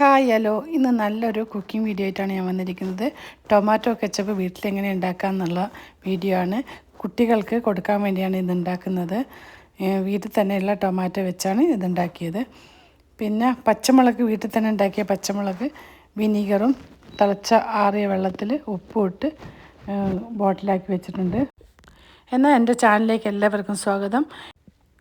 Hi hello ഇന്ന് നല്ലൊരു cooking video ആയിട്ടാണ് ഞാൻ വന്നിരിക്കുന്നത്. ടൊമാറ്റോ കെച്ചപ്പ് വീട്ടിൽ എങ്ങനെ ഉണ്ടാക്കാം എന്നുള്ള വീഡിയോ ആണ്. കുട്ടികൾക്ക് കൊടുക്കാൻ വേണ്ടിയാണ് ഇത് ഉണ്ടാക്കുന്നത്. വീട്ടിൽ തന്നെയുള്ള ടൊമാറ്റോ വെച്ചാണ് ഇത് ഉണ്ടാക്കിയത്. പിന്നെ പച്ചമുളക് വീട്ടിൽ തന്നെ ഉണ്ടാക്കിയ പച്ചമുളക് വിനീഗറും തിളച്ച ആറിയ വെള്ളത്തിൽ ഉപ്പും ഇട്ട് ബോട്ടിലാക്കി വെച്ചിട്ടുണ്ട്. എന്നാൽ എന്റെ ചാനലിലേക്ക് എല്ലാവർക്കും സ്വാഗതം.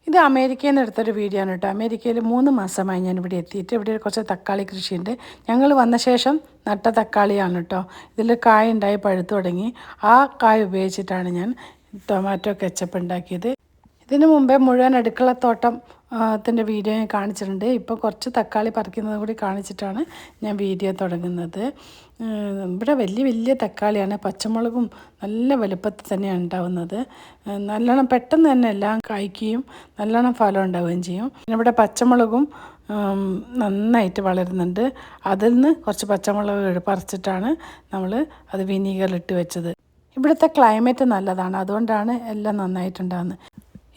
ഇത് അമേരിക്കയിൽ നിന്ന് എടുത്തൊരു വീഡിയോ ആണ് കേട്ടോ. അമേരിക്കയിൽ മൂന്ന് മാസമായി ഞാൻ ഇവിടെ എത്തിയിട്ട് ഇവിടെ കുറച്ച് തക്കാളി കൃഷിയുണ്ട്. ഞങ്ങൾ വന്ന ശേഷം നട്ട തക്കാളിയാണ് കേട്ടോ. ഇതിൽ കായ ഉണ്ടായി പഴുത്തു തുടങ്ങി. ആ കായ ഉപയോഗിച്ചിട്ടാണ് ഞാൻ ടൊമാറ്റോ കെച്ചപ്പ് ഉണ്ടാക്കിയത്. ഇതിനു മുമ്പേ മുഴുവൻ അടുക്കളത്തോട്ടം ത്തിന്റെ വീഡിയോ ഞാൻ കാണിച്ചിട്ടുണ്ട്. ഇപ്പോൾ കുറച്ച് തക്കാളി പറിക്കുന്നത് കൂടി കാണിച്ചിട്ടാണ് ഞാൻ വീഡിയോ തുടങ്ങുന്നത്. ഇവിടെ വലിയ വലിയ തക്കാളിയാണ്. പച്ചമുളകും നല്ല വലുപ്പത്തിൽ തന്നെയാണ് ഉണ്ടാവുന്നത്. നല്ലോണം പെട്ടെന്ന് തന്നെ എല്ലാം കായ്ക്കുകയും നല്ലോണം ഫലം ഉണ്ടാവുകയും ചെയ്യും. പിന്നെ ഇവിടെ പച്ചമുളകും നന്നായിട്ട് വളരുന്നുണ്ട്. അതിൽ നിന്ന് കുറച്ച് പച്ചമുളക് പറിച്ചിട്ടാണ് നമ്മൾ അത് വിനീഗറിലിട്ട് വെച്ചത്. ഇവിടുത്തെ ക്ലൈമറ്റ് നല്ലതാണ്. അതുകൊണ്ടാണ് എല്ലാം നന്നായിട്ടുണ്ടാകുന്നത്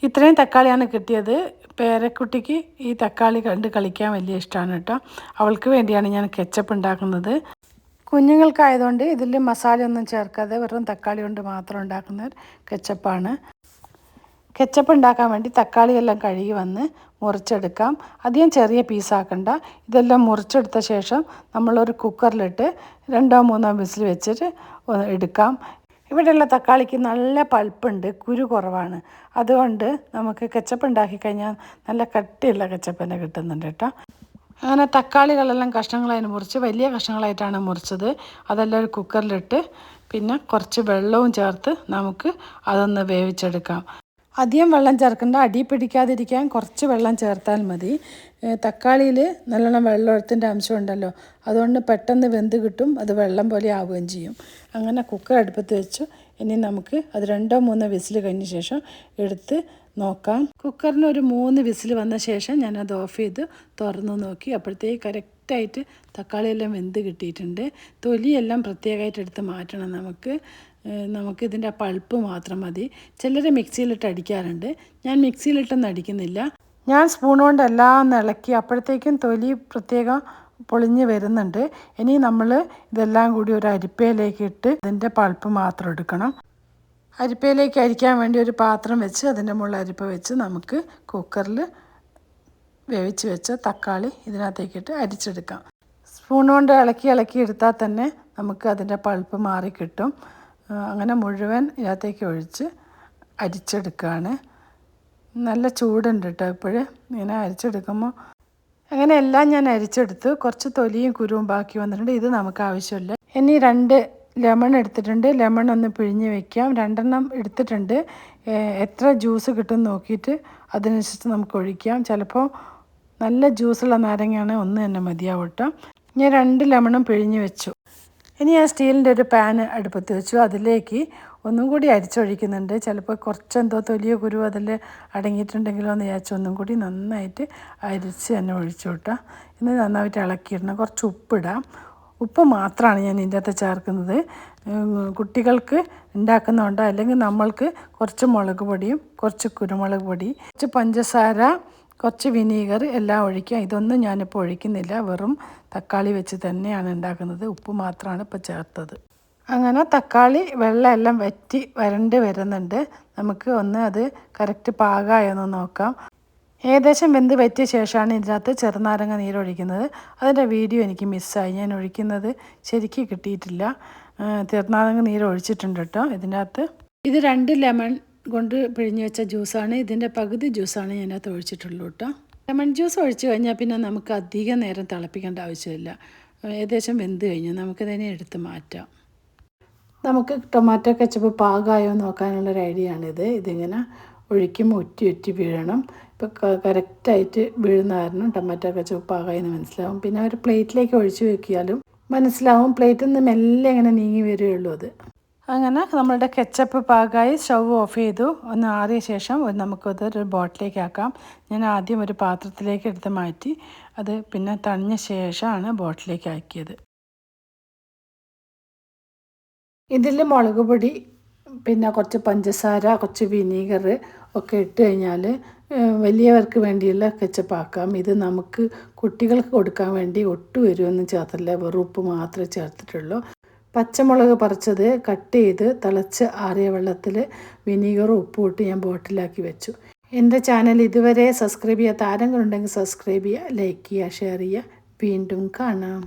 ഇത്രയും തക്കാളിയാണ് കിട്ടിയത്. പേരക്കുട്ടിക്ക് ഈ തക്കാളി കണ്ട് കളിക്കാൻ വലിയ ഇഷ്ടമാണ് കേട്ടോ. അവൾക്ക് വേണ്ടിയാണ് ഞാൻ കെച്ചപ്പ് ഉണ്ടാക്കുന്നത്. കുഞ്ഞുങ്ങൾക്കായതുകൊണ്ട് ഇതിൽ മസാലയൊന്നും ചേർക്കാതെ വെറും തക്കാളി കൊണ്ട് മാത്രം ഉണ്ടാക്കുന്ന കെച്ചപ്പാണ് കെച്ചപ്പ് ഉണ്ടാക്കാൻ വേണ്ടി തക്കാളിയെല്ലാം കഴുകി വന്ന് മുറിച്ചെടുക്കാം. അധികം ചെറിയ പീസാക്കണ്ട ഇതെല്ലാം മുറിച്ചെടുത്ത ശേഷം നമ്മളൊരു കുക്കറിലിട്ട് രണ്ടോ മൂന്നോ വിസിൽ വെച്ചിട്ട് എടുക്കാം. ഇവിടെയുള്ള തക്കാളിക്ക് നല്ല പൾപ്പുണ്ട് കുരു കുറവാണ്. അതുകൊണ്ട് നമുക്ക് കെച്ചപ്പ് ഉണ്ടാക്കി കഴിഞ്ഞാൽ നല്ല കട്ടിയുള്ള കെച്ചപ്പ് തന്നെ കിട്ടുന്നുണ്ട് കേട്ടോ. അങ്ങനെ തക്കാളികളെല്ലാം കഷ്ണങ്ങളായി മുറിച്ച് വലിയ കഷ്ണങ്ങളായിട്ടാണ് മുറിച്ചത്. അതെല്ലാം ഒരു കുക്കറിലിട്ട് പിന്നെ കുറച്ച് വെള്ളവും ചേർത്ത് നമുക്ക് അതൊന്ന് വേവിച്ചെടുക്കാം. അധികം വെള്ളം ചേർക്കേണ്ട. അടി പിടിക്കാതിരിക്കാൻ കുറച്ച് വെള്ളം ചേർത്താൽ മതി. തക്കാളിയിൽ നല്ലോണം വെള്ളത്തിന്റെ അംശം ഉണ്ടല്ലോ അതുകൊണ്ട് പെട്ടെന്ന് വെന്ത് കിട്ടും. അത് വെള്ളം പോലെ ആവുകയും ചെയ്യും. അങ്ങനെ കുക്കർ അടുപ്പത്ത് വെച്ചു. ഇനി നമുക്ക് അത് രണ്ടോ മൂന്നോ വിസിൽ കഴിഞ്ഞ ശേഷം എടുത്ത് നോക്കാം. കുക്കറിന് ഒരു മൂന്ന് വിസിൽ വന്ന ശേഷം ഞാനത് ഓഫ് ചെയ്ത് തുറന്ന് നോക്കി. അപ്പോഴത്തേക്ക് കറക്റ്റായിട്ട് തക്കാളിയെല്ലാം വെന്ത് കിട്ടിയിട്ടുണ്ട്. തൊലിയെല്ലാം പ്രത്യേകമായിട്ട് എടുത്ത് മാറ്റണം നമുക്ക്. നമുക്കിതിന്റെ പൾപ്പ് മാത്രം മതി. ചിലർ മിക്സിയിലിട്ട് അടിക്കാറുണ്ട്. ഞാൻ മിക്സിയിലിട്ടൊന്നും അടിക്കുന്നില്ല. ഞാൻ സ്പൂൺ കൊണ്ട് എല്ലാം ഇളക്കി അപ്പോഴത്തേക്കും തൊലി പ്രത്യേകം പൊളിഞ്ഞ് വരുന്നുണ്ട്. ഇനി നമ്മൾ ഇതെല്ലാം കൂടി ഒരു അരിപ്പയിലേക്ക് ഇട്ട് ഇതിന്റെ പൾപ്പ് മാത്രം എടുക്കണം. അരിപ്പയിലേക്ക് അരിക്കാൻ വേണ്ടി ഒരു പാത്രം വെച്ച് അതിന്റെ മുകളിൽ അരിപ്പ വെച്ച് നമുക്ക് കുക്കറിൽ വേവിച്ച് വെച്ച തക്കാളി ഇതിനകത്തേക്കിട്ട് അരിച്ചെടുക്കാം. സ്പൂൺ കൊണ്ട് ഇളക്കി ഇളക്കി എടുത്താൽ തന്നെ നമുക്ക് അതിന്റെ പൾപ്പ് മാറി കിട്ടും. അങ്ങനെ മുഴുവൻ ഇതിനകത്തേക്ക് ഒഴിച്ച് അരിച്ചെടുക്കുകയാണ് നല്ല ചൂടുണ്ട് കേട്ടോ ഇപ്പോൾ ഇങ്ങനെ അരിച്ചെടുക്കുമ്പോൾ അങ്ങനെ എല്ലാം ഞാൻ അരിച്ചെടുത്തു. കുറച്ച് തൊലിയും കുരുവും ബാക്കി വന്നിട്ടുണ്ട്. ഇത് നമുക്ക് ആവശ്യമില്ല. ഇനി രണ്ട് ലെമൺ എടുത്തിട്ടുണ്ട്. ലെമൺ ഒന്ന് പിഴിഞ്ഞ് വെക്കാം. രണ്ടെണ്ണം എടുത്തിട്ടുണ്ട്. എത്ര ജ്യൂസ് കിട്ടും നോക്കിയിട്ട് അതിനനുസരിച്ച് നമുക്ക് ഒഴിക്കാം. ചിലപ്പോൾ നല്ല ജ്യൂസുള്ള നാരങ്ങയാണ് ഒന്ന് തന്നെ മതിയാവും കേട്ടോ ഞാൻ രണ്ട് ലെമണും പിഴിഞ്ഞ് വെച്ചു. ഇനി ആ സ്റ്റീലിന്റെ ഒരു പാൻ അടുപ്പത്ത് വെച്ചു. അതിലേക്ക് ഒന്നും കൂടി അരിച്ചൊഴിക്കുന്നുണ്ട്. ചിലപ്പോൾ കുറച്ചെന്തോ തൊലിയോ കുരു അതിൽ അടങ്ങിയിട്ടുണ്ടെങ്കിലോ എന്ന് വിചാരിച്ച് ഒന്നും കൂടി നന്നായിട്ട് അരിച്ച് തന്നെ ഒഴിച്ചു വിട്ടാം ഇന്ന് നന്നായിട്ട് ഇളക്കിയിടണം. കുറച്ച് ഉപ്പിടാം. ഉപ്പ് മാത്രമാണ് ഞാൻ ഇതിന്റെ അകത്ത് ചേർക്കുന്നത്. കുട്ടികൾക്ക് ഉണ്ടാക്കുന്നതുകൊണ്ട് അല്ലെങ്കിൽ നമ്മൾക്ക് കുറച്ച് മുളക് പൊടിയും കുറച്ച് കുരുമുളക് പൊടി കുറച്ച് പഞ്ചസാര കുറച്ച് വിനീഗർ എല്ലാം ഒഴിക്കുക ഇതൊന്നും ഞാനിപ്പോൾ ഒഴിക്കുന്നില്ല. വെറും തക്കാളി വെച്ച് തന്നെയാണ് ഉണ്ടാക്കുന്നത്. ഉപ്പ് മാത്രമാണ് ഇപ്പോൾ ചേർത്തത്. അങ്ങനെ തക്കാളി വെള്ളം എല്ലാം വറ്റി വരണ്ട് വരുന്നുണ്ട്. നമുക്ക് ഒന്ന് അത് കറക്റ്റ് പാകമായെന്ന് നോക്കാം. ഏകദേശം വെന്ത് വറ്റിയ ശേഷമാണ് ഇതിനകത്ത് ചെറുനാരങ്ങ നീരൊഴിക്കുന്നത് അതിന്റെ വീഡിയോ എനിക്ക് മിസ്സായി. ഞാൻ ഒഴിക്കുന്നത് ശരിക്ക് കിട്ടിയിട്ടില്ല. ചെറുനാരങ്ങ നീര് ഒഴിച്ചിട്ടുണ്ട് കേട്ടോ ഇതിനകത്ത്. ഇത് രണ്ട് ലെമൺ കൊണ്ട് പിഴിഞ്ഞ് വെച്ച ജ്യൂസാണ്. ഇതിന്റെ പകുതി ജ്യൂസാണ് ഞാനത് ഒഴിച്ചിട്ടുള്ളൂ കേട്ടോ ലെമൺ ജ്യൂസ് ഒഴിച്ച് കഴിഞ്ഞാൽ പിന്നെ നമുക്ക് അധികം നേരം തിളപ്പിക്കേണ്ട ആവശ്യമില്ല. ഏകദേശം വെന്ത് കഴിഞ്ഞു. നമുക്കിതിനെ എടുത്ത് മാറ്റാം. നമുക്ക് ടൊമാറ്റോ കച്ചപ്പ് പാകമായോ നോക്കാനുള്ളൊരു ഐഡിയ ആണിത് ഇതിങ്ങനെ ഒഴിക്കുമ്പോൾ ഒറ്റി ഒറ്റി വീഴണം. ഇപ്പോൾ കറക്റ്റായിട്ട് വീഴുന്ന കാരണം ടൊമാറ്റോ കച്ചപ്പ് പാകമായി എന്ന് മനസ്സിലാവും. പിന്നെ ഒരു പ്ലേറ്റിലേക്ക് ഒഴിച്ച് വെക്കിയാലും മനസ്സിലാവും. പ്ലേറ്റിൽ നിന്ന് മെല്ലെ ഇങ്ങനെ നീങ്ങി വരികയുള്ളൂ അത്. അങ്ങനെ നമ്മളുടെ കെച്ചപ്പ് പാകമായി സ്റ്റൗ ഓഫ് ചെയ്തു. ഒന്ന് ആറിയ ശേഷം ഒരു നമുക്കത് ഒരു ബോട്ടിലേക്ക് ആക്കാം. ഞാൻ ആദ്യം ഒരു പാത്രത്തിലേക്ക് എടുത്ത് മാറ്റി. അത് പിന്നെ തണിഞ്ഞ ശേഷമാണ് ബോട്ടിലേക്ക് ആക്കിയത്. ഇതിൽ മുളക് പൊടി പിന്നെ കുറച്ച് പഞ്ചസാര കുറച്ച് വിനീഗർ ഒക്കെ ഇട്ട് കഴിഞ്ഞാൽ വലിയവർക്ക് വേണ്ടിയുള്ള കെച്ചപ്പാക്കാം ഇത് നമുക്ക് കുട്ടികൾക്ക് കൊടുക്കാൻ വേണ്ടി ഒട്ടും എരിവൊന്നും ചേർത്തില്ല. വെറുപ്പ് മാത്രമേ ചേർത്തിട്ടുള്ളൂ. പച്ചമുളക് പറിച്ചത് കട്ട് ചെയ്ത് തിളച്ച് ആറിയ വെള്ളത്തിൽ വിനീഗറും ഉപ്പും ഇട്ട് ഞാൻ ബോട്ടിലാക്കി വെച്ചു. എന്റെ ചാനൽ ഇതുവരെ സബ്സ്ക്രൈബ് ചെയ്യാത്ത ആരെങ്കിലും ഉണ്ടെങ്കിൽ സബ്സ്ക്രൈബ് ചെയ്യുക ലൈക്ക് ചെയ്യുക ഷെയർ ചെയ്യുക. വീണ്ടും കാണാം.